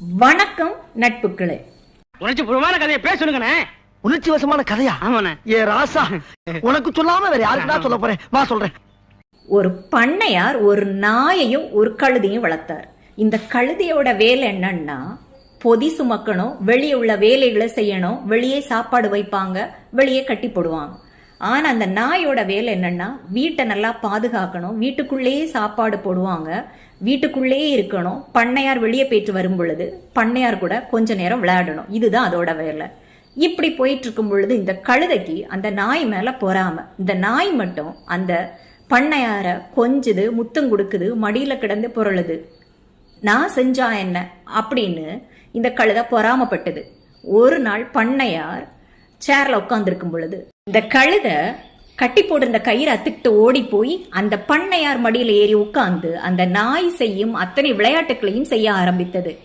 வணக்கம் நட்புகளே உணர்ச்சி பூர்வமான கதையை பேச சொல்லுங்கண்ணே. உணர்ச்சி வசமான கதையா? ஆமாண்ணே. ஏ ராசா உனக்கு சொல்லாம வேற யாருக்குடா சொல்ல போறேன்? வா சொல்றேன். ஒரு பண்ணையார் ஒரு நாயையும் ஒரு கழுதையும் வளர்த்தார். இந்த கழுதையோட வேலை என்னன்னா பொதி சுமக்கணும் வெளியே உள்ள வேலைகளை செய்யணும் வெளியே சாப்பாடு வைப்பாங்க வெளியே கட்டி போடுவாங்க. ஆனால் அந்த நாயோட வேலை என்னன்னா வீட்டை நல்லா பாதுகாக்கணும். வீட்டுக்குள்ளேயே சாப்பாடு போடுவாங்க. வீட்டுக்குள்ளேயே இருக்கணும். பண்ணையார் வெளியே போயிட்டு வரும் பொழுது பண்ணையார் கூட கொஞ்ச நேரம் விளையாடணும். இதுதான் அதோட வேலை. இப்படி போயிட்டு இருக்கும் பொழுது இந்த கழுதைக்கு அந்த நாய் மேல பொறாம. இந்த நாய் மட்டும் அந்த பண்ணையார கொஞ்சுது முத்தம் கொடுக்குது மடியில கிடந்து புரளுது நான் செஞ்சா என்ன? அப்படின்னு இந்த கழுதை பொறாமப்பட்டது. ஒரு நாள் பண்ணையார் சேர்ல உட்காந்துருக்கும் பொழுது இந்த கழுதை கட்டி போட்டிருந்த கயிறு அத்துக்கிட்டு ஓடி போய் அந்த பண்ணையார் மடியில் ஏறி உட்காந்து அந்த நாய் செய்யும் அத்தனை விளையாட்டுகளையும் செய்ய ஆரம்பித்தது.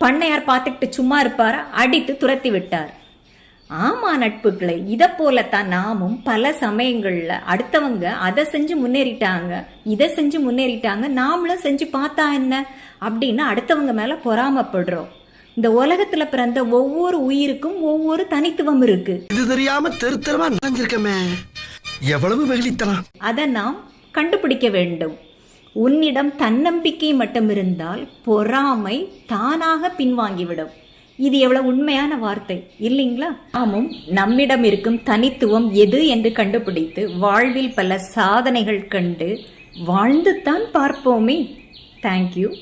பண்ணையார் பார்த்துக்கிட்டு சும்மா இருப்பாரா? அடித்து துரத்தி விட்டார். ஆமா நட்புகளை இதை போலத்தான் நாமும் பல சமயங்கள்ல அடுத்தவங்க அதை செஞ்சு முன்னேறிட்டாங்க இதை செஞ்சு முன்னேறிட்டாங்க நாமளும் செஞ்சு பார்த்தா என்ன? அப்படின்னு அடுத்தவங்க மேல பொறாமப்படுறோம். இந்த உலகத்துல பிறந்த ஒவ்வொரு உயிருக்கும் ஒவ்வொரு தனித்துவம் இருக்கு. இது தெரியாம தெரு தெருவா நினைஞ்சிருக்கமே எவ்வளவு வெகுளித்தனம். அதை நாம் கண்டுபிடிக்க வேண்டும். உன்னிடம் தன்னம்பிக்கை மட்டும் இருந்தால் பொறாமை தானாக பின்வாங்கிவிடும். இது எவ்வளவு உண்மையான வார்த்தை இல்லைங்களா? ஆமும் நம்மிடம் இருக்கும் தனித்துவம் எது என்று கண்டுபிடித்து வாழ்வில் பல சாதனைகள் கண்டு வாழ்ந்துத்தான் பார்ப்போமே. தேங்க்யூ